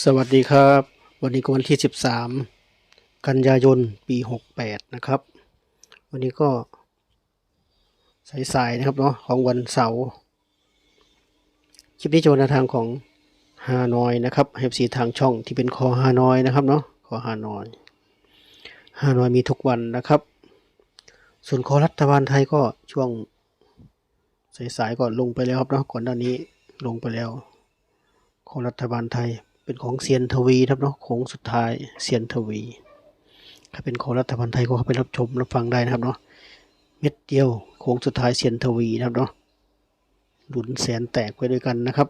สวัสดีครับ วันนี้ก็วันที่ 13 กันยายนปี 68 นะครับ วันนี้ก็สายๆนะครับเนาะของวันเสาร์คลิปนี้จะวนทางของฮานอยนะครับเฮฟซีทางช่องที่เป็นคอฮานอยนะครับเนาะคอฮานอยฮานอยมีทุกวันนะครับ ส่วนคอรัฐบาลไทยก็ช่วงสายๆก่อนลงไปแล้วครับเนาะก่อนหน้านี้ลงไปแล้ว ของรัฐบาลไทย เป็นของเซียนทวีครับเนาะโค้งสุดท้ายเซียนทวีถ้าเป็นของรัฐบาลไทยก็เข้าไปรับชมรับฟังได้นะครับเนาะเม็ดเดียวโค้งสุดท้ายเซียนทวีนะครับเนาะหลุนแสนแตกไปด้วยกันนะครับ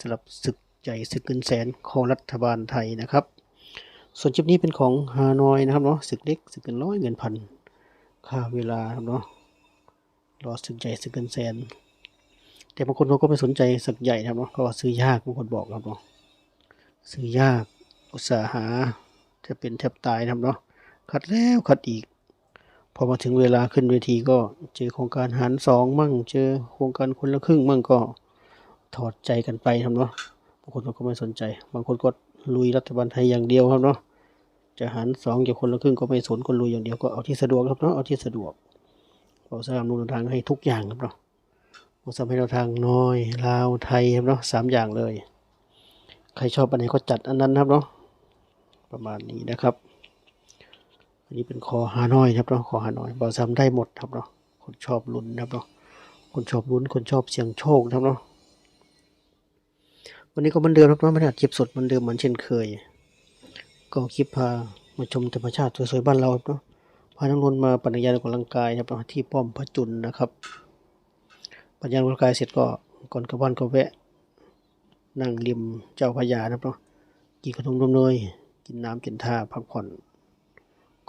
สำหรับศึกใหญ่ศึกเงินแสนของรัฐบาลไทยนะครับ ส่วนคลิปนี้เป็นของฮานอยนะครับเนาะศึกเล็กศึกเงินร้อยเงินพันค่าเวลาครับเนาะรอศึกใหญ่ศึกเงินแสน แต่บางคนเขาก็ไม่สนใจสักใหญ่ครับเนาะเพราะว่าซื้อยากบางคนบอกครับเนาะ ซื้อยาก อุตสาหาจะเป็นแทบตายนะครับเนาะคัดแล้วคัดอีก พอมาถึงเวลาขึ้นเวทีก็เจอโครงการหารสองมั่ง เจอโครงการคนละครึ่งมั่งก็ถอดใจกันไปครับเนาะบางคนก็ไม่สนใจ บางคนก็ลุยรัฐบาลไทยอย่างเดียวครับเนาะจะหารสองจะคนละครึ่งก็ไม่สนคนลุยอย่างเดียวก็เอาที่สะดวกครับเนาะเอาที่สะดวกเราสร้างนูนทางให้ทุกอย่างครับเนาะผมสำให้เราทางน้อยลาวไทยครับเนาะสามอย่างเลย ใครชอบอันไหนก็จัดอันนั้นครับเนาะประมาณนี้นะครับ อันนี้เป็นคอฮานอยครับเนาะคอฮานอยบอซ้ำได้หมดครับเนาะคนชอบลุ้นนะครับเนาะคนชอบลุ้นคนชอบเสี่ยงโชคครับเนาะวันนี้ก็เหมือนเดิมครับเนาะไม่ได้อัดคลิปสดเหมือนเดิมเหมือนเช่นเคย ก็คลิปพามาชมธรรมชาติสวยๆบ้านเราครับเนาะพาน้องนนมาปั่นจักรยานออกกำลังกายครับที่ป้อมพระจุลนะครับปัญญาร่างกายเสร็จก็ก่อนกลับบ้านก็แวะ นั่งริมเจ้าพระยานะครับเนาะกินขนมนมเนยกินน้ำกินท่าพักผ่อน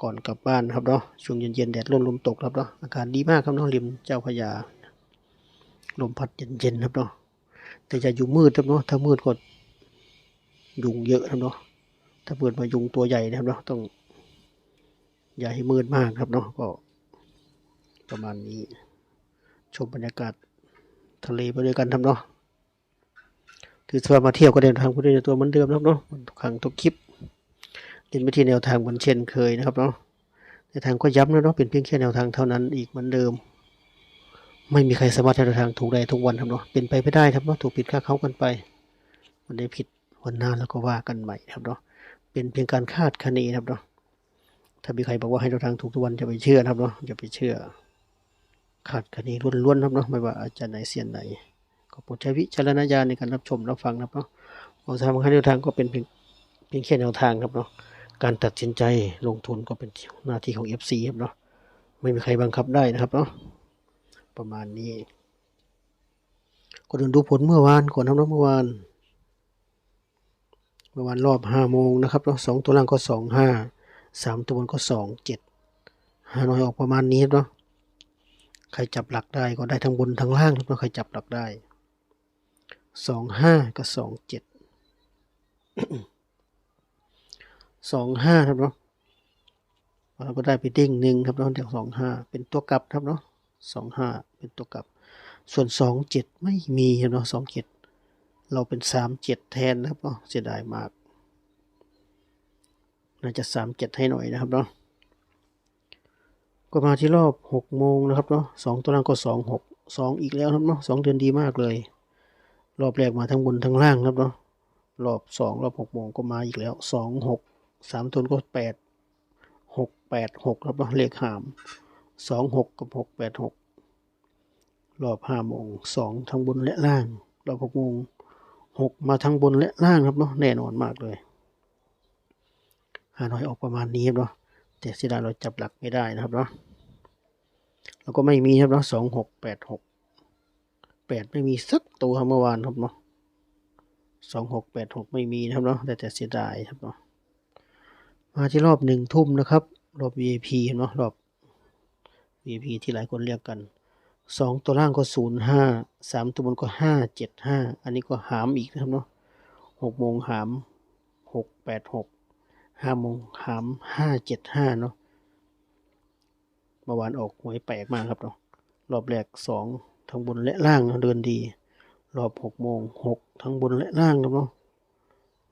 ก่อนกลับบ้านครับเนาะช่วงเย็นๆแดดร่มลมตกครับเนาะอากาศดีมากครับเนาะริมเจ้าพระยาลมพัดเย็นๆครับเนาะแต่อย่าอยู่มืดครับเนาะถ้ามืดก็ยุงเยอะครับเนาะถ้าเปิดมายุงตัวใหญ่นะครับเนาะต้อง อย่าให้มืดมากครับเนาะก็ ประมาณนี้ ชมบรรยากาศทะเลไปด้วยกันครับเนาะ ถือว่ามาเที่ยวก็เดินทางไปด้วยในตัวเหมือนเดิมนะครับเนาะทุกครั้งทุกคลิปเดินไปที่แนวทางเหมือนเช่นเคยนะครับเนาะในทางก็ย้ำนะเนาะเป็นเพียงแค่แนวทางเท่านั้นอีกเหมือนเดิม ไม่มีใครสามารถแนวทางถูกได้ทุกวันครับเนาะเป็นไปไม่ได้ครับเนาะถูกผิดค่าเขากันไปวันนี้ผิดวันหน้าแล้วก็ว่ากันใหม่ครับเนาะเป็นเพียงการคาดคะเนครับเนาะถ้ามีใครบอกว่าให้แนวทางถูกทุกวันจะไปเชื่อนะครับเนาะอย่าไปเชื่อ ขาดคะแนนล้วนๆครับเนาะไม่ว่าอาจารย์ไหนเสียนไหน ก็โปรดใช้วิจารณญาณในการรับชมรับฟังนะครับเนาะของทางแนวทางก็เป็นเพียงเพียงแค่แนวทางครับเนาะการตัดสินใจลงทุนก็เป็นหน้าที่ของ FC ครับเนาะไม่มีใครบังคับได้นะครับเนาะประมาณนี้ก็ดินดูผลเมื่อวานก่อนนะครับเมื่อวาน เมื่อวานรอบห้าโมงนะครับเนาะสองตัวล่างก็สองห้าสามตัวบนก็สองเจ็ดห้าน้อยออกประมาณนี้ครับเนาะใครจับหลักได้ก็ได้ทั้งบนทั้งล่างครับใครจับหลักได้ สองห้ากับสองเจ็ดสองห้าครับเนาะเราก็ได้ไปเด้งหนึ่งครับเนาะเดี๋ยวสองห้าเป็นตัวกลับครับเนาะสองห้าเป็นตัวกลับ ส่วนสองเจ็ดไม่มีครับเนาะสองเจ็ดเราเป็นสามเจ็ดแทนนะครับเนาะเสียดายมาก น่าจะสามเจ็ดให้หน่อยนะครับเนาะก็มาที่รอบหกโมงนะครับเนาะสองตัวล่างก็สองหกสองอีกแล้วครับเนาะสองเดือนดีมากเลย รอบแรกมาทั้งบนทั้งล่างครับเนาะรอบสองรอบหกโมงก็มาอีกแล้วสองหกสามตัวก็แปดหกแปดหกครับเนาะเลขหามสองหกกับหกแปดหกรอบห้าโมงสองทั้งบนและล่าง รอบหกโมงหกมาทั้งบนและล่างครับเนาะแน่นอนมากเลยหาน้อยออกประมาณนี้ครับเนาะแต่เสียดายเราจับหลักไม่ได้นะครับเนาะแล้วก็ไม่มีครับเนาะสองหกแปดหก แปดไม่มีสักตัวครับเมื่อวานครับเนาะสองหกแปดหกไม่มีนะครับเนาะแต่แต่เสียดายครับเนาะมาที่รอบหนึ่งทุ่มนะครับ รอบ VIP เนาะรอบ VIP ที่หลายคนเรียกกันสองตัวล่างก็ศูนย์ห้าสามตัวบนก็ห้าเจ็ดห้าอันนี้ก็หามอีกนะครับเนาะหกโมงหามหกแปดหกห้าโมงหามห้าเจ็ดห้าเนาะเมื่อวานออกหวยแปลกมากครับเนาะรอบแรกสอง ทั้งบนและล่างเนะเดินดี รอบหกโมงหกทั้งบนและล่างครับเนาะ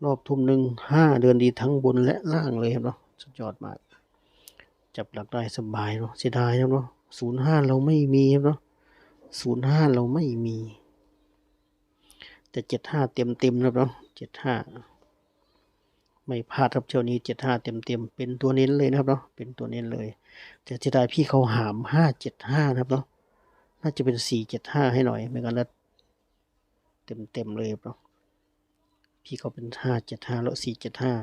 รอบทุ่มหนึ่งห้าเดือนดีทั้งบนและล่างเลยครับเนาะสุดยอดมาก จับหลักได้สบายเนาะเสียดายครับเนาะศูนย์ห้าเราไม่มีครับเนาะศูนย์ห้าเราไม่มี แต่เจ็ดห้าเต็มเต็มครับเนาะเจ็ดห้าไม่พลาดครับเที่ยวนี้เจ็ดห้าเต็มเต็มเป็นตัวเน้นเลยนะครับเนาะเป็นตัวเน้นเลย แต่เสียดายพี่เขาหามห้าเจ็ดห้านะครับเนาะ น่าจะเป็นสี่เจ็ดห้าให้หน่อย ไม่งั้นแล้วเต็มเต็มเลยเนาะพี่เขาเป็นห้าเจ็ดห้าแล้วสี่เจ็ดห้า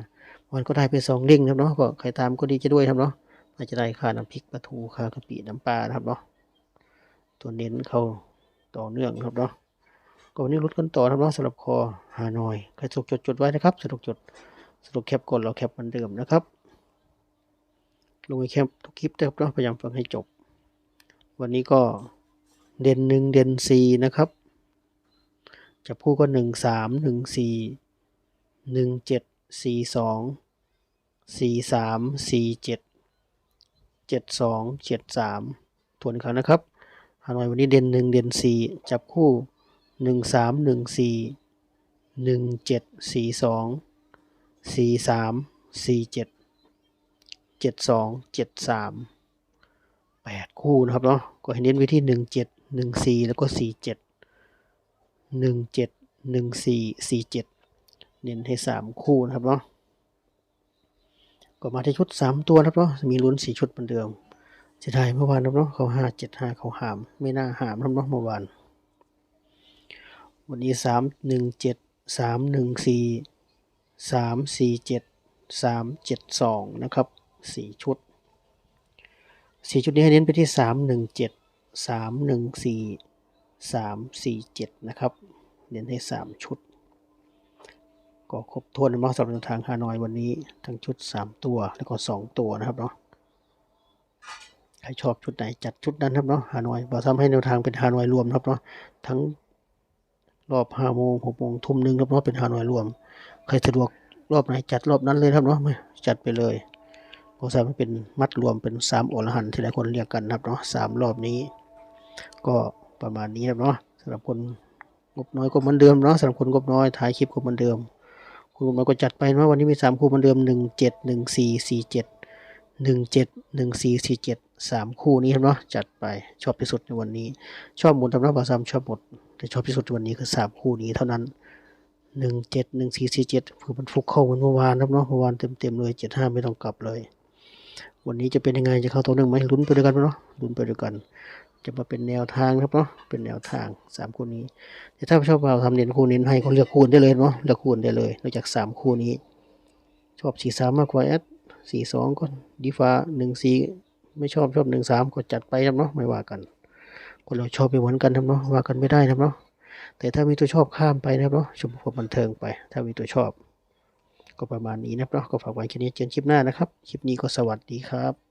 วันก็ได้ไปสองเด้งครับเนาะก็ใครตามก็ดีจะด้วยครับเนาะอาจจะได้ค่าน้ำพริกปลาทูค่ากะปิน้ำปลานะครับเนาะตัวเน้นเขาต่อเนื่องครับเนาะก็วันนี้รุดกันต่อครับเนาะสำหรับคอฮานอยใครสะดวกจดจดไว้นะครับสะดวกจดสะดวกแคปกดเราแคปเหมือนเดิมนะครับลงไปแคปทุกคลิปนะครับเนาะพยายามฟังให้จบ วันนี้ก็ เด่นหนึ่งเด่นสี่นะครับ จะพูดก็หนึ่งสามหนึ่งสี่หนึ่งเจ็ดสี่สองสี่สามสี่เจ็ดเจ็ดสองเจ็ดสามทวนอีกครั้งนะครับฮานอยวันนี้เด่นหนึ่งเด่นสี่จับคู่หนึ่งสามหนึ่งสี่หนึ่งเจ็ดสี่สองสี่สามสี่เจ็ดเจ็ดสองเจ็ดสาม คู่นะครับเนาะก็ให้เน้นไว้ที่หนึ่งเจ็ดหนึ่งสี่แล้วก็สี่เจ็ดหนึ่งเจ็ดหนึ่งสี่สี่เจ็ดเน้นให้สามคู่นะครับเนาะก็มาที่ชุดสามตัวนะครับเนาะมีลุ้นสี่ชุดเหมือนเดิมเสียดายเมื่อวานนะครับเนาะเขาห้าเจ็ดห้าเขาหาม ไม่น่าหามนะครับเนาะเมื่อวานวันนี้สามหนึ่งเจ็ดสามหนึ่งสี่สามสี่เจ็ดสามเจ็ดสองนะครับสี่ชุด สี่ชุดนี้ให้เน้นไปที่สามหนึ่งเจ็ดสามหนึ่งสี่สามสี่เจ็ดนะครับ เน้นให้สามชุด ก็ครบถ้วนนะสำหรับทางฮานอยวันนี้ ทั้งชุด3ตัวแล้วก็2ตัวนะครับเนาะใครชอบชุดไหนจัดชุดนั้นครับเนาะฮานอยบอกทำให้แนวทางเป็นฮานอยรวมครับเนาะทั้งรอบ5โมง6โมงทุ่มหนึ่งครับเนาะเป็นฮานอยรวม ใครสะดวกรอบไหนจัดรอบนั้นเลยครับเนาะจัดไปเลย เพราะทำให้เป็นมัดรวมเป็น3โอรหันต์ที่หลายคนเรียกกันนะครับเนาะสามรอบนี้ ก็ประมาณนี้ครับเนาะสำหรับคนงบน้อยก็เหมือนเดิมเนาะสำหรับคนงบน้อยถ่ายคลิปก็เหมือนเดิมคุณมันก็จัดไปนะวันนี้มีสามคู่เหมือนเดิมหนึ่งเจ็ดหนึ่งสี่สี่เจ็ดหนึ่งเจ็ดหนึ่งสี่สี่เจ็ดสามคู่นี้ครับเนาะจัดไปชอบที่สุดในวันนี้ ชอบหมดทำนับภาษาชอบหมดแต่ชอบที่สุดในวันนี้คือสามคู่นี้เท่านั้นหนึ่งเจ็ดหนึ่งสี่สี่เจ็ดคือมันฟุกเข้าเหมือนเมื่อวานครับเนาะเมื่อวานเต็มเต็มๆเลยเจ็ดห้าไม่ต้องกลับเลย วันนี้จะเป็นยังไงจะเข้าตัวหนึ่งไหมลุ้นไปด้วยกันไหมเนาะลุ้นไปด้วยกัน จะมาเป็นแนวทางครับเนาะเป็นแนวทางสามคู่นี้แต่ถ้าชอบเราทำเน้นคู่เน้นให้เขาเลือกคูณได้เลยเนาะเลือกคูณได้เลยนอกจากสามคู่นี้ ชอบสี่สามมากกว่าแอดสี่สองก็ดีฟ้าหนึ่งสี่ไม่ชอบชอบหนึ่งสามก็จัดไปครับเนาะไม่ว่ากันคนเราชอบไม่เหมือนกันครับเนาะว่ากันไม่ได้นะครับเนาะแต่ถ้ามีตัวชอบข้ามไปนะครับเนาะชมความบันเทิงไป ถ้ามีตัวชอบ ก็ประมาณนี้นะครับเนาะก็ฝากไว้แค่นี้เจอกันคลิปหน้านะครับ คลิปนี้ก็สวัสดีครับ